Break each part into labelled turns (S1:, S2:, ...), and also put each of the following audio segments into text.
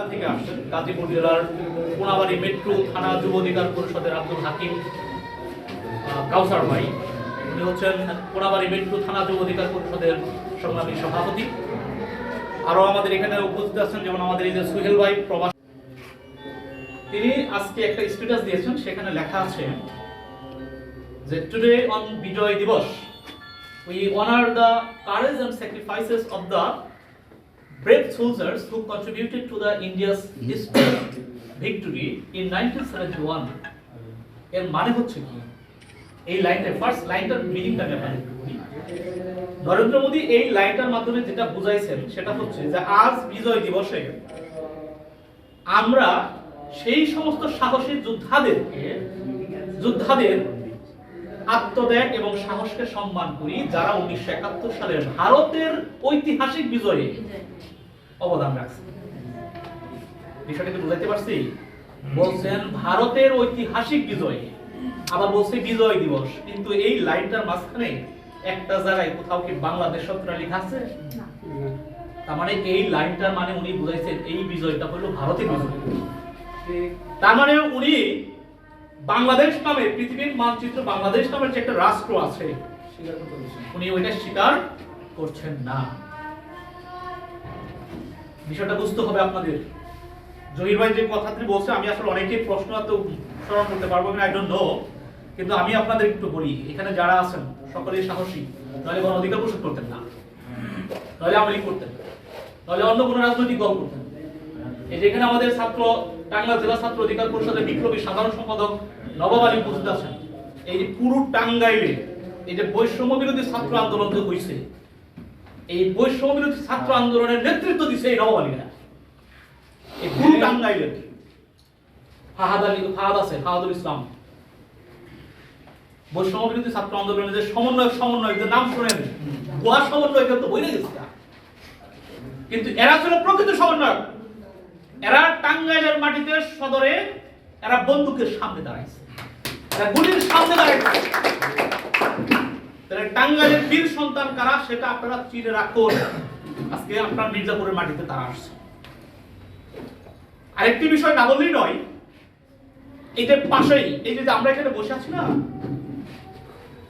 S1: জেলা থেকে আসছেন গাজীপুর জেলার কোনাবাড়ি মেট্রো থানা যুব অধিকার পরিষদের আব্দুল হাকিম কাউসার ভাই। উনি হচ্ছেন কোনাবাড়ি মেট্রো থানা যুব অধিকার পরিষদের সংগ্রামী সভাপতি। আরও আমাদের এখানে উপস্থিত আছেন যেমন আমাদের এই যে সুহেল ভাই প্রবাস তিনি আজকে একটা স্ট্যাটাস দিয়েছেন, সেখানে লেখা আছে যে টুডে অন বিজয় দিবস we honor the courage and sacrifices of the brave soldiers who contributed to the India's victory in 1971 এর মানে হচ্ছে কি এই লাইনটা ফার্স্ট লাইনটার মিনিংটা বলি। নরেন্দ্র মোদী এই লাইনটার মাধ্যমে যেটা বুঝাইছেন, সেটা হচ্ছে যে আজ বিজয় দিবসে আমরা সেই সমস্ত সাহসী যোদ্ধাদেরকে, যোদ্ধাদের আত্মত্যাগ এবং সাহসকে সম্মান করি যারা উনিশশো একাত্তর সালের ভারতের ঐতিহাসিক বিজয়ে অবদান রাখছে। বিষয়টা কি বুঝাইতে পারছি? বলছেন ভারতের ঐতিহাসিক বিজয়ে। আবার বলছে বিজয় দিবস। কিন্তু এই লাইনটার মাঝখানে একটা জায়গায় কোথাও কি বাংলাদেশ শব্দটা লেখা আছে? তার মানে এই লাইনটার মানে উনি বুঝাইছেন এই বিজয়টা হলো ভারতের বিজয়। তার মানে উনি বাংলাদেশ নামে, পৃথিবীর মানচিত্র বাংলাদেশ নামের যে একটা রাষ্ট্র আছে উনি ওইটা স্বীকার করছেন না। বিষয়টা বুঝতে হবে আপনাদের। জহির ভাই যে কথাটি বলছে, আমি আসলে অনেকে প্রশ্ন তো স্মরণ করতে পারব কিনা আই ডোন্ট নো কিন্তু আমি আপনাদের একটু বলি, এখানে যারা আছেন, সকলেই সাহসী। তাহলে গণ অধিকার পোষণ করতেন না। তাহলে আওয়ামী করতেন। তাহলে অন্য কোনো রাজনৈতিক দল করতেন। এই যে এখানে আমাদের ছাত্র টাঙ্গাইল জেলা ছাত্র অধিকার পরিষদের বিপ্লবী সাধারণ সম্পাদক নবাব আলী উপস্থিত আছেন। এই যে পুরো টাঙ্গাইলে এই যে বৈষম্য বিরোধী ছাত্র আন্দোলন যে হয়েছে এই বৈষম্য বিরোধী ছাত্র আন্দোলনের নেতৃত্ব দিছে এই নবাব আলীরা। এই পুরো টাঙ্গাইলের ফাহাদ আলী ফাহাদ আছে, ফাহাদুল ইসলাম। বৈষম্য বিরোধী ছাত্র আন্দোলনের যে সমন্বয়ক সমন্বয়কদের নাম শুনেন গোয়া সমন্বয়কের তো বইলে গেছে কিন্তু এরা ছিল প্রকৃত সমন্বয়ক। এরা টাঙ্গাইলের মাটিতে সদরে এরা বন্দুকের সামনে দাঁড়াইছে। এরা গুলির সামনে দাঁড়াইছে। তাহলে টাঙ্গাইলের বীর সন্তান কারা, সেটা আপনারা চিনে রাখুন। আজকে আপনার মির্জাপুরের মাটিতে তারা আসছে। আরেকটি বিষয় না বললেই নয় এটার পাশেই, এই যে আমরা এখানে বসে আছি না,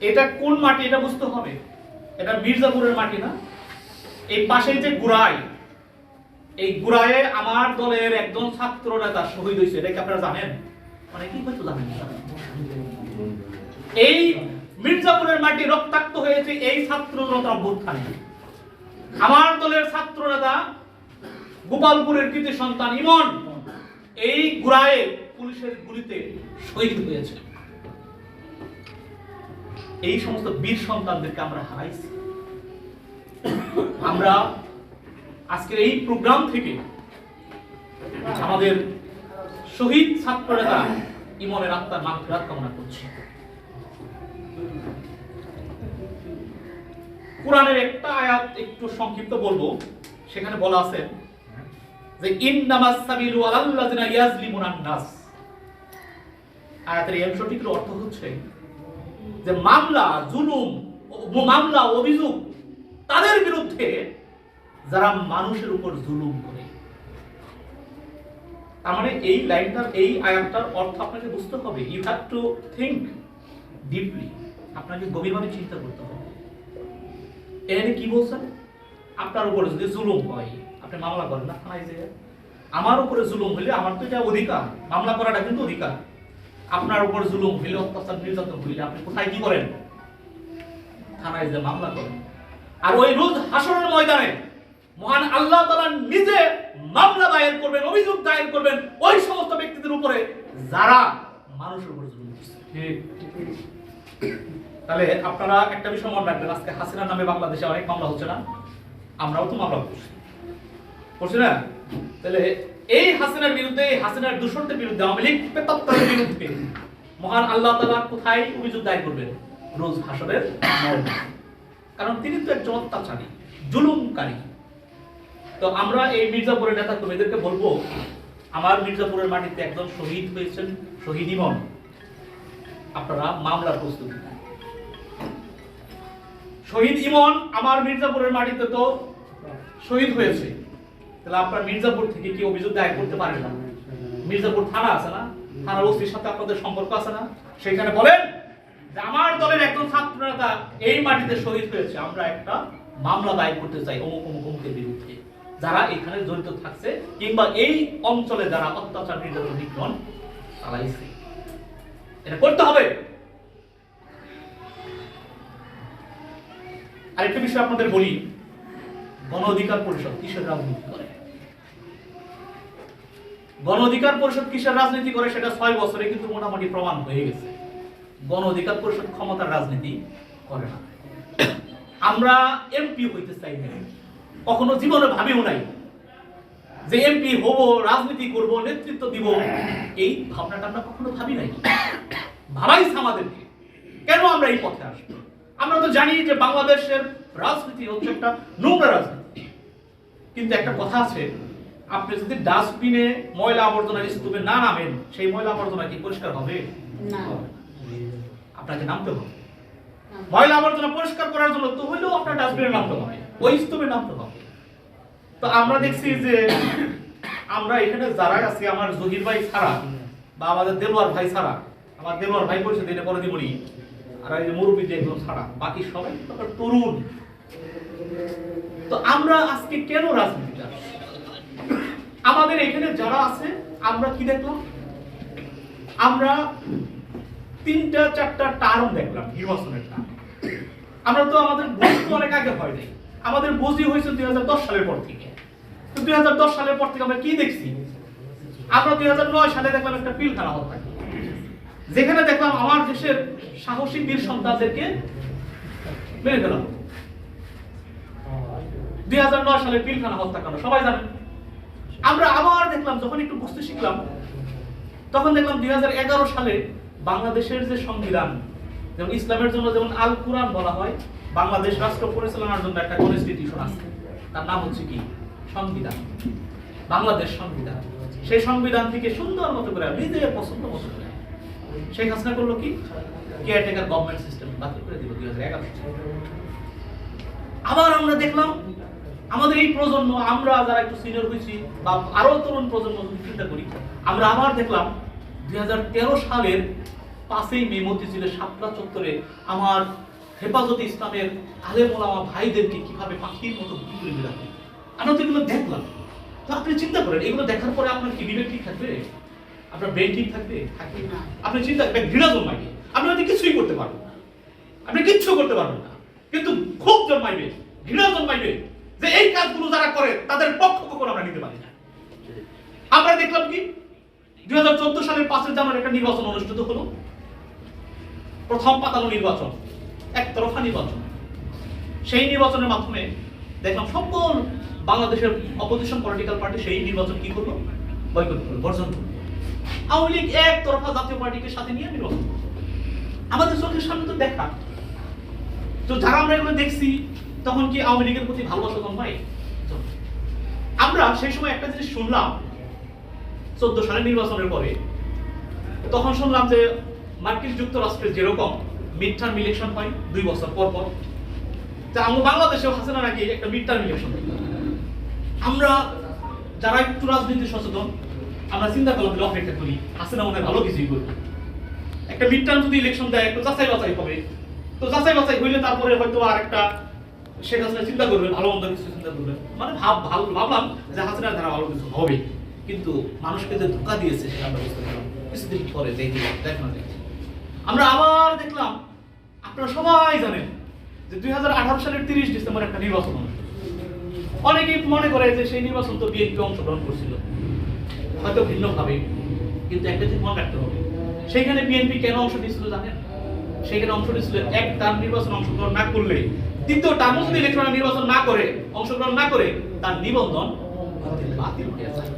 S1: এটা কোন মাটি এটা বুঝতে হবে? এটা মির্জাপুরের মাটি না? এই পাশেই যে গুড়াই এই গুড়ায়ে আমার দলের একজন ছাত্র নেতা শহীদ হয়েছে, এটা কি আপনারা জানেন? মানে জানেন? এই মির্জাপুরের মাটি রক্তাক্ত হয়েছে এই ছাত্র জনতা অভ্যুত্থানে আমার দলের ছাত্র নেতা গোপালপুরের কৃতি সন্তান ইমন, এই গুড়ায়ে পুলিশের গুলিতে শহীদ হয়েছে। এই সমস্ত বীর সন্তানদেরকে আমরা হারাইছি। আমরা আজকের এই প্রোগ্রাম থেকে আমাদের শহীদ ছাত্র নেতা ইমনের আত্মার মাগফিরাত কামনা করছি। কোরআনের একটা আয়াত একটু সংক্ষিপ্ত বলব। সেখানে বলা আছে যে, ইন্নামাস সাবিলু আলাল্লাযিনা ইয়াজলিমুনান নাস। আয়াতের এই অর্থ হচ্ছে যে, মামলা, জুলুম মামলা, অভিযোগ তাদের বিরুদ্ধে যারা মানুষের উপর জুলুম করে। তার মানে এই লাইনটার, এই আয়াতটার অর্থ আপনাকে বুঝতে হবে। You have to think deeply আপনাকে গভীরভাবে চিন্তা করতে হবে। এখানে কি বলছেন? আপনার উপরে যদি জুলুম হয়, আপনি মামলা করেন না, থানায় যে আমার উপরে জুলুম হলে আমার তো এটা অধিকার। মামলা করাটা কিন্তু অধিকার। আপনার উপর জুলুম হইলে, অত্যাচার, নির্যাতন হইলে আপনি কোথায় কি করেন? থানায় যে মামলা করেন। আর ওই রোজ হাসরের ময়দানে মহান আল্লাহ তাআলা নিজে মামলা দায়ের করবেন অভিযোগ দায়ের করবেন ওই সমস্ত ব্যক্তিদের উপরে যারা মানুষের উপরে জুলুম করছে। তাহলে আপনারা একটা বিষয় মনে রাখবেন আজকে হাসিনার নামে বাংলাদেশে অনেক মামলা হচ্ছে না? আমরাও তো মামলা করছি। করছি না? তাহলে এই হাসিনার বিরুদ্ধে এই হাসিনার দূষণের বিরুদ্ধে আওয়ামী লীগ পেতাত্তরের বিরুদ্ধে মহান আল্লাহ তাআলা কোথায় অভিযোগ দায়ের করবেন? রোজ হাসরের কারণ তিনি তো একজন অত্যাচারী জুলুমকারী। তো আমরা এই মির্জাপুরের নেতা কর্মীদেরকে বলব, আমার মির্জাপুরের মাটিতে একজন শহীদ হয়েছেন, শহীদ ইমন আপনারা মামলার প্রস্তুতি শহীদ ইমন আমার মির্জাপুরের মাটিতে তো শহীদ হয়েছে। তাহলে আপনার মির্জাপুর থেকে কি অভিযোগ দায়ের করতে পারেন না? মির্জাপুর থানা আছে না? থানার ওসির সাথে আপনাদের সম্পর্ক আছে না? সেখানে বলেন যে আমার দলের একজন ছাত্র নেতা এই মাটিতে শহীদ হয়েছে। আমরা একটা মামলা দায়ের করতে চাই অমুক অমুক অমুকের বিরুদ্ধে। যারা এখানে জড়িত থাকছে কিংবা এই অঞ্চলে যারা অত্যাচার নির্যাতন নিগ্রহণ চালাইছে এটা করতে হবে। আরেকটা বিষয় আপনাদের বলি। গণ অধিকার পরিষদ কিসের রাজনীতি করে? গণ অধিকার পরিষদ কিসের রাজনীতি করে সেটা ছয় বছরে কিন্তু মোটামুটি প্রমাণ হয়ে গেছে। গণ অধিকার পরিষদ ক্ষমতার রাজনীতি করে না। আমরা এমপি হইতে চাই না। কখনো জীবনে ভাবিও নাই যে এমপি হব রাজনীতি করব নেতৃত্ব দিব। এই ভাবনাটা আমরা কখনো ভাবি নাই। ভাবাইছে আমাদেরকে। কেন আমরা এই পথে আসব? আমরা তো জানি যে বাংলাদেশের রাজনীতি হচ্ছে একটা নোংরা রাজনীতি। কিন্তু একটা কথা আছে আপনি যদি ডাস্টবিনে ময়লা আবর্জনা স্তূপে না নামেন সেই ময়লা আবর্জনা কি পরিষ্কার হবে
S2: না।
S1: আপনাকে নামতে হবে। ময়লা আবর্জনা পরিষ্কার করার জন্য তো হইলেও আপনার ডাস্টবিনে নামতে হবে, ওই স্তূপে নামতে হবে। তো আমরা দেখছি যে আমরা এখানে যারা আছি, আমার জহির ভাই ছাড়া বা আমাদের দেলোয়ার ভাই ছাড়া, আমার দেলোয়ার ভাই পরিষদ এটা করে দিবনি। আর এই যে মুরব্বী যে একজন ছাড়া, বাকি সবাই তরুণ। তো আমরা আজকে কেন রাজনীতিটা আমাদের এখানে যারা আছে, আমরা কি দেখলাম? আমরা তিনটা, চারটা টার্ম দেখলাম, নির্বাচনের টার্ম। আমরা তো আমাদের বুঝ তো অনেক আগে হয় নাই। আমাদের বুঝই হয়েছে দুই হাজার দশ সালের পর থেকে। তো দুই সালের পর থেকে আমরা কি দেখছি? আমরা দুই হাজার নয় সালে দেখলাম একটা পিলখানা হত্যা যেখানে দেখলাম আমার দেশের সাহসী বীর সন্তানদেরকে মেরে ফেলা হলো। দুই সালে পিলখানা হত্যাকাণ্ড সবাই জানেন আমরা আবার দেখলাম, যখন একটু বুঝতে শিখলাম, তখন দেখলাম দুই হাজার এগারো সালে বাংলাদেশের যে সংবিধান, যেমন ইসলামের জন্য যেমন আল কোরআন বলা হয়, বাংলাদেশ রাষ্ট্র পরিচালনার জন্য একটা কনস্টিটিউশন আছে। তার নাম হচ্ছে কি? সংবিধান। বাংলাদেশ সংবিধান। সেই সংবিধান থেকে সুন্দর মতো করে নিজের পছন্দ মতো করে। শেখ হাসিনা করল কি? কেয়ারটেকার গভর্নমেন্ট সিস্টেম বাতিল করে দিল দুই হাজার এগারো আবার আমরা দেখলাম, আমাদের এই প্রজন্ম, আমরা যারা একটু সিনিয়র হয়েছি বা আরও তরুণ প্রজন্ম চিন্তা করি, আমরা আবার দেখলাম দুই হাজার তেরো সালের পাঁচই মে মতিঝিলের সাতটা চত্বরে আমার হেফাজতে ইসলামের আলেম ওলামা ভাইদেরকে কীভাবে পাখির মতো গুলি করে বেড়াতে আমরা তো এগুলো দেখলাম। তো আপনি চিন্তা করেন এগুলো দেখার পরে আপনার কি বিবেক ঠিক থাকবে? আপনার ব্রেন ঠিক থাকবে? থাকবে না। আপনি চিন্তা করবেন ঘৃণা জন্মাইবে। আপনি হয়তো কিছুই করতে পারবেন না। আপনি কিচ্ছু করতে পারবেন না। কিন্তু খুব জন্মাইবে ঘৃণা জন্মাইবে যে এই কাজগুলো যারা করে তাদের পক্ষ কখনো আমরা নিতে পারি না। আমরা দেখলাম কি? দুই হাজার চোদ্দ সালের পাঁচের জানুয়ারি একটা নির্বাচন অনুষ্ঠিত হলো। প্রথম পাতানো নির্বাচন, একতরফা নির্বাচন। সেই নির্বাচনের মাধ্যমে দেখলাম সকল বাংলাদেশের অপোজিশন পলিটিক্যাল পার্টি সেই নির্বাচন কি করল? বয়কট করল, বর্জন করল। আওয়ামী লীগ একতরফা জাতীয় পার্টিকে সাথে নিয়ে নির্বাচন আমাদের চোখের সামনে তো দেখা। তো যারা আমরা এগুলো দেখছি, তখন কি আওয়ামী লীগের প্রতি ভালোবাসা জন্মায়। আমরা সেই সময় একটা জিনিস শুনলাম চোদ্দ সালের নির্বাচনের পরে, তখন শুনলাম যে মার্কিন যুক্তরাষ্ট্রের যেরকম মিড টার্ম ইলেকশন হয়, দুই বছর পর পর। তা আমরা বাংলাদেশেও হাসিনা নাকি একটা মিড টার্ম ইলেকশন আমরা যারা একটু রাজনীতি সচেতন, আমরা চিন্তা করলাম যে অপেক্ষা করি, হাসিনা মনে ভালো কিছুই করবে। একটা মিড টার্ম যদি ইলেকশন দেয়, একটু যাচাই বাছাই হবে। তো যাচাই বাছাই হইলে তারপরে হয়তো আর একটা শেখ হাসিনা চিন্তা করবে, ভালো মন্দ কিছু চিন্তা করবে। মানে ভাব ভালো ভাবলাম যে হাসিনার দ্বারা ভালো কিছু হবে। কিন্তু মানুষকে যে ধোকা দিয়েছে সেটা আমরা বুঝতে পারলাম। কিছুদিন পরে দেখি দেখো না দেখি আমরা আবার দেখলাম, আপনারা সবাই জানেন যে দুই হাজার আঠারো সালের তিরিশ ডিসেম্বর একটা নির্বাচন অনেকেই মনে করে যে সেই নির্বাচন তো বিএনপি অংশগ্রহণ করছিল। হয়তো ভিন্নভাবে, কিন্তু একটা জিনিস মনে রাখতে হবে। সেইখানে বিএনপি কেন অংশ নিয়েছিল জানেন? সেখানে অংশ নিয়েছিল এক টার্ম নির্বাচন অংশগ্রহণ না করলে দ্বিতীয় টার্ম যদি ইলেকট্রনিক নির্বাচন না করে, অংশগ্রহণ না করে তার নিবন্ধন বাতিল- বাতিল হয়ে যায়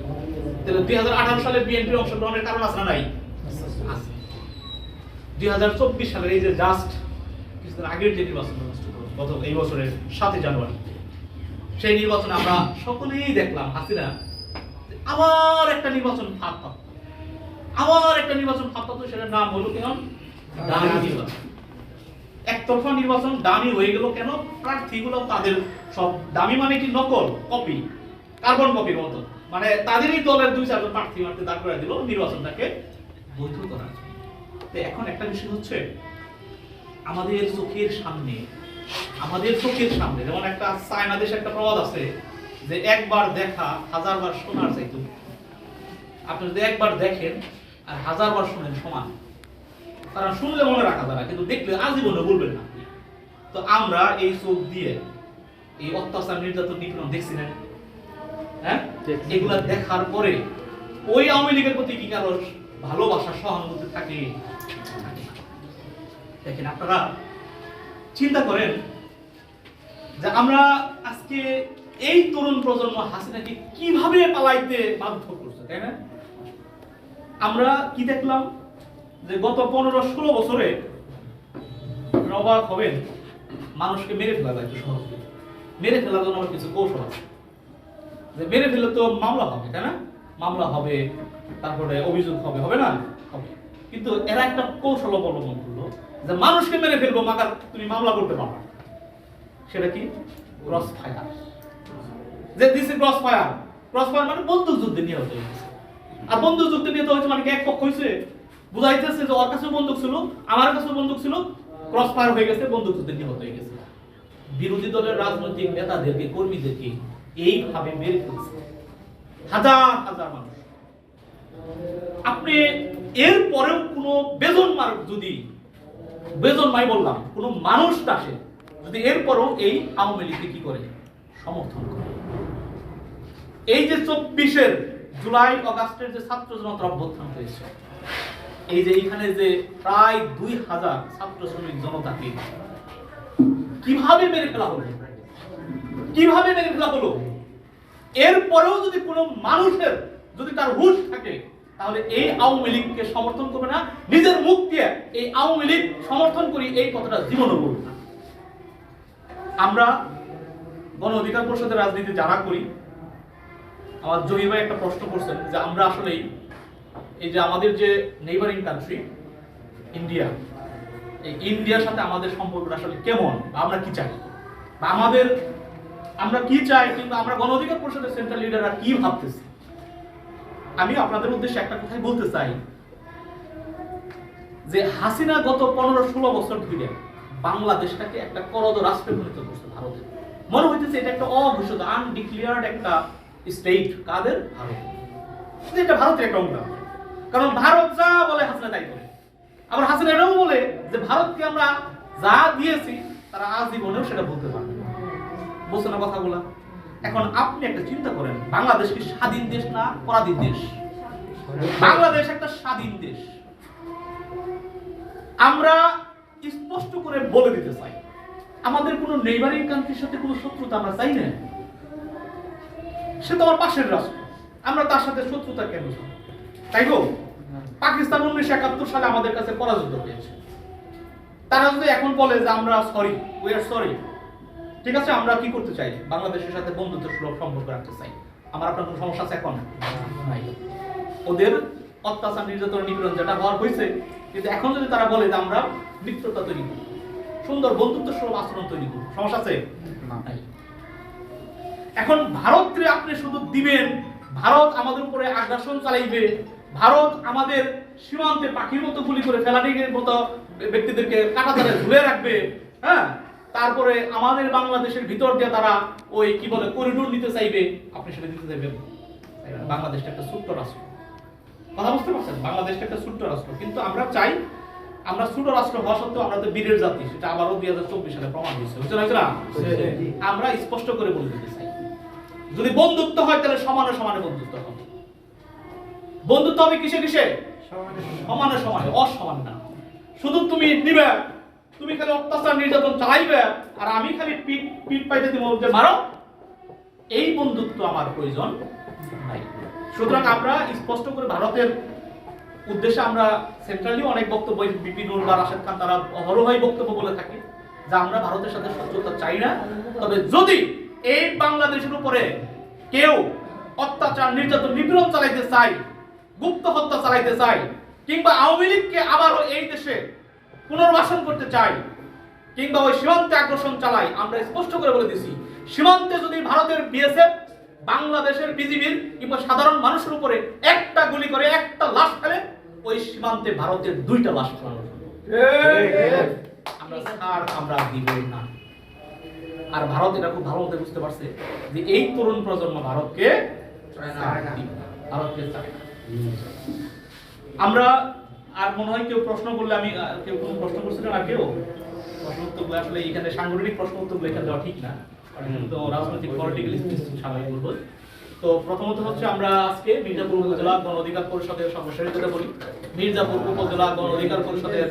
S1: তাহলে দুই হাজার আঠারো সালে বিএনপির অংশগ্রহণের কারণ আছে না নাই? দুই হাজার চব্বিশ সালের এই যে জাস্ট কিছুদিন আগের যে নির্বাচন গত এই বছরের সাতই জানুয়ারি সেই নির্বাচনে আমরা সকলেই দেখলাম হাসিনা আবার একটা নির্বাচন ফাঁক পাত আবার একটা নির্বাচন ফাঁক পাত সেটার নাম হলো কেমন নির্বাচন। একতরফা নির্বাচন দামি হয়ে গেল কেন? প্রার্থীগুলো তাদের সব দামি মানে কি নকল? কপি। কার্বন কপির মতো। মানে তাদেরই দলের দুই চারজন প্রার্থী মারতে দাঁড় করে দিল নির্বাচনটাকে বৈধ করার জন্য। তো এখন একটা বিষয় হচ্ছে, আমাদের চোখের সামনে, আমাদের চোখের সামনে, যেমন একটা চায়না দেশে একটা প্রবাদ আছে যে একবার দেখা হাজারবার শোনার চাইতো আপনি যদি একবার দেখেন আর হাজারবার শোনেন সমান, তারা শুনলে মনে রাখা না, কিন্তু দেখলে আজীবনে বলবেন না। তো আমরা এই চোখ দিয়ে এই অত্যাচার নির্যাতন নিপীড়ন দেখছি না। হ্যাঁ। এগুলা দেখার পরে ওই আওয়ামী লীগের প্রতি কি কারও ভালোবাসা সহানুভূতি থাকে? দেখেন আপনারা চিন্তা করেন যে আমরা আজকে এই তরুণ প্রজন্ম হাসিনাকে কীভাবে পালাইতে বাধ্য করছে তাই না? আমরা কি দেখলাম? যে গত পনেরো ষোলো বছরে অবাক হবেন মানুষকে মেরে ফেলা যায় সহজে মেরে ফেলার জন্য আমার কিছু কৌশল আছে। যে মেরে ফেললে তো মামলা হবে, তাই না? মামলা হবে, তারপরে অভিযোগ হবে হবে না? হবে। কিন্তু এরা একটা কৌশল অবলম্বন করল যে মানুষকে মেরে ফেলব, মাকার তুমি মামলা করতে পারবে সেটা কি? ক্রস ফায়ার যে দিছে ক্রস ফায়ার ক্রস ফায়ার মানে বন্দুক যুদ্ধে নিয়ে হতে আর বন্দুক যুদ্ধে নিয়ে তো হয়েছে মানে এক পক্ষ হয়েছে? বুঝাইতেছে যে ওর কাছেও বন্দুক ছিল, আমার কাছেও বন্দুক ছিল ক্রস ফায়ার হয়ে গেছে, বন্দুক যুদ্ধে নিয়ে হতে গেছে। বিরোধী দলের রাজনৈতিক নেতাদেরকে, কর্মীদেরকে এইভাবে মেরে ফেলছে হাজার হাজার মানুষ। আপনি এর পরেও কোনো বেজন মার্ক যদি, বেজন মাই বললাম, কোনো মানুষ আসে, যদি এরপরও এই আওয়ামী লীগকে কি করে? সমর্থন করে। এই যে চব্বিশের জুলাই অগাস্টের যে ছাত্র জনতার অভ্যুত্থান হয়েছে, এই যে এখানে যে প্রায় দুই হাজার ছাত্র শ্রমিক জনতাকে কীভাবে মেরে ফেলা হলো? কীভাবে মেরে ফেলা হলো? এরপরেও যদি কোনো মানুষের যদি তার হুশ থাকে, তাহলে এই আওয়ামী লীগকে সমর্থন করবে না। নিজের মুখ দিয়ে এই আওয়ামী লীগ সমর্থন করি, এই কথাটা জীবনও বলবে না। আমরা গণ অধিকার পরিষদের রাজনীতি যারা করি, আমার জহির ভাই একটা প্রশ্ন করছেন যে আমরা আসলেই এই যে আমাদের যে নেইবারিং কান্ট্রি ইন্ডিয়া এই ইন্ডিয়ার সাথে আমাদের সম্পর্কটা আসলে কেমন? আমরা কি চাই? আমাদের আমরা কি চাই কিংবা আমরা গণ অধিকার পরিষদের সেন্ট্রাল লিডাররা কি ভাবতেছি? আমি আপনাদের উদ্দেশ্যে একটা কথাই বলতে চাই। যে হাসিনা গত পনেরো ষোলো বছর ধরে বাংলাদেশটাকে একটা করদ রাষ্ট্রে পরিণত করছে ভারতে। মনে হইতেছে এটা একটা অঘোষিত আনডিক্লিয়ার্ড একটা স্টেট কাদের? ভারত এটা ভারতের একটা অঙ্গ কারণ ভারত যা বলে হাসিনা তাই বলে। আবার হাসিনা এটাও বলে যে ভারতকে আমরা যা দিয়েছি, তারা আজীবনেও সেটা বলতে পারবে না বুঝছে না কথাগুলা। এখন আপনি একটা চিন্তা করেন, বাংলাদেশ কি স্বাধীন দেশ না পরাধীন দেশ? বাংলাদেশ একটা স্বাধীন দেশ। আমরা স্পষ্ট করে বলে দিতে চাই, আমাদের কোনো নেইবারিং কান্ট্রির সাথে কোনো শত্রুতা আমরা চাই না। সে তো আমার পাশের রাষ্ট্র, আমরা তার সাথে শত্রুতা কেন? তাই গো পাকিস্তান উনিশশো একাত্তর সালে আমাদের কাছে পরাজিত হয়েছে। তারা যদি এখন বলে যে আমরা সরি উই আর সরি ঠিক আছে আমরা কি করতে চাই? বাংলাদেশের সাথে বন্ধুত্ব সুলভ সম্পর্ক রাখতে চাই। আমার আপনার কোনো সমস্যা আছে এখন? নাই। ওদের অত্যাচার নির্যাতন নিপীড়ন যেটা হওয়ার হয়েছে কিন্তু এখন যদি তারা বলে যে আমরা মিত্রতা তৈরি করি সুন্দর বন্ধুত্ব সুলভ আচরণ তৈরি করি সমস্যা আছে? নাই। এখন ভারতকে আপনি শুধু দিবেন ভারত আমাদের উপরে আগ্রাসন চালাইবে ভারত আমাদের সীমান্তে পাখির মতো গুলি করে ফেলানির মতো ব্যক্তিদেরকে কাটাতারে ঝুলে রাখবে হ্যাঁ? তারপরে আমাদের বাংলাদেশের ভিতর দিয়ে তারা ওই কি বলে করিডোর নিতে চাইবে আপনি সেটা দিতে চাইবেন বাংলাদেশটা একটা ছোট্ট রাষ্ট্র। কথা বুঝতে পারছেন? বাংলাদেশটা একটা ছোট্ট রাষ্ট্র। কিন্তু আমরা চাই আমরা ছোট রাষ্ট্র হওয়া সত্ত্বেও আমরা তো বীরের জাতি সেটা আবারও দুই হাজার চব্বিশ সালে প্রমাণ হয়েছে। বুঝতে পারছি না? আমরা স্পষ্ট করে বলে দিতে চাই। যদি বন্ধুত্ব হয় তাহলে সমানে সমানে বন্ধুত্ব হবে। বন্ধুত্ব হবে কিসে কিসে? সমানে সমানে অসমান না। শুধু তুমি নিবে। তুমি খালি অত্যাচার নির্যাতন চালাইবে, আর আমি খালি পিঠ পিঠ পাইতে দিব যে মারো। এই বন্ধুত্ব আমার প্রয়োজন নাই। সুতরাং আমরা স্পষ্ট করে ভারতের উদ্দেশ্যে আমরা সেন্ট্রালি অনেক বক্তব্য বিপিনুর বা রাশেদ খান, তারা অহরহই বক্তব্য বলে থাকে, যে আমরা ভারতের সাথে শত্রুতা চাই না। তবে যদি এই বাংলাদেশের উপরে কেউ অত্যাচার, নির্যাতন, নিপীড়ন চালাইতে চাই গুপ্ত হত্যা চালাইতে চাই কিংবা আওয়ামী লীগকে আবারও এই দেশে পুনর্বাসন করতে চাই। কিংবা ওই সীমান্তে আগ্রাসন চালাই আমরা স্পষ্ট করে বলে দিছি। সীমান্তে যদি ভারতের বিএসএফ বাংলাদেশের বিজিবির কিংবা সাধারণ মানুষের উপরে একটা গুলি করে একটা লাশ ফেলে ওই সীমান্তে ভারতের দুইটা লাশ ফেলানো আমরা আমরা দিব না। আর ভারত এটা খুব ভালো মতো বুঝতে পারছে যে এই তরুণ প্রজন্ম ভারতকে ভারতকে চায় না। আমরা আর মনে হয় কেউ প্রশ্ন করলে আমি কেউ কোনো প্রশ্ন করছিলেন আর কেউ? প্রশ্ন উত্তরগুলো আসলে এখানে সাংগঠনিক প্রশ্ন উত্তরগুলো এখানে দেওয়া ঠিক না। তো রাজনৈতিক পলিটিক্যাল স্বাভাবিক বলব তো প্রথমত হচ্ছে আমরা আজকে মির্জাপুর উপজেলা গণ অধিকার পরিষদের সর্বশেষতা বলি। মির্জাপুর উপজেলা গণ অধিকার পরিষদের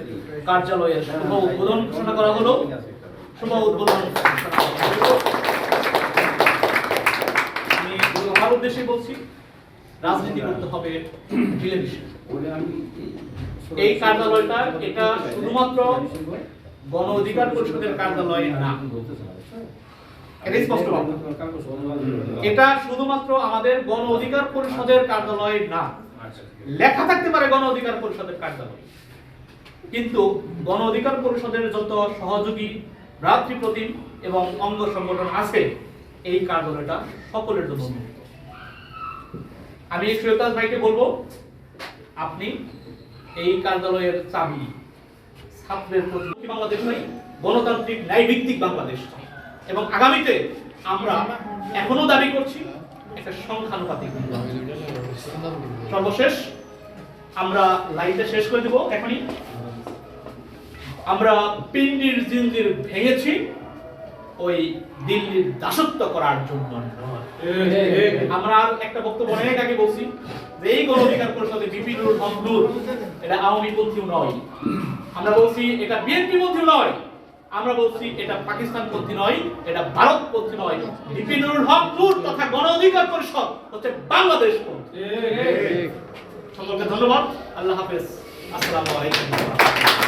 S1: কার্যালয়ের শুভ উদ্বোধন ঘোষণা করা হলো। শুভ উদ্বোধন। আমি আমার উদ্দেশ্যে বলছি, রাজনীতি করতে হবে মিলেমিশে এই কার্যালয়টা, এটা শুধুমাত্র গণ অধিকার পরিষদের কার্যালয় না। এটা শুধুমাত্র আমাদের গণ অধিকার পরিষদের কার্যালয় না। লেখা থাকতে পারে গণ অধিকার পরিষদের কার্যালয়। কিন্তু গণ অধিকার পরিষদের যত সহযোগী ভ্রাতৃপ্রতিম এবং অঙ্গ সংগঠন আছে, এই কার্যালয়টা সকলের জন্য। আমি শ্রেয়তাজ ভাইকে বলব আপনি এই কার্যালয়ের চাবি ছাত্রের প্রতি বাংলাদেশ নাই গণতান্ত্রিক ন্যায় ভিত্তিক বাংলাদেশ। এবং আগামীতে আমরা এখনও দাবি করছি একটা সংখ্যানুপাতিক সর্বশেষ আমরা লাইনটা শেষ করে দেব এখনই। আমরা পিন্ডির জিন্দির ভেঙেছি ওই দিল্লির দাসত্ব করার জন্য আমরা আর একটা বক্তব্য অনেক আগে বলছি এই গণ অধিকার পরিষদে বিপিনুর হক এটা আওয়ামী পন্থীও নয়। আমরা বলছি এটা বিএনপি পন্থীও নয় আমরা বলছি এটা পাকিস্তান পন্থী নয় এটা ভারত পন্থী নয়। বিপিনুর হক নূর তথা গণ অধিকার পরিষদ হচ্ছে বাংলাদেশ পন্থী। সকলকে ধন্যবাদ। আল্লাহ হাফেজ। আসসালামু আলাইকুম।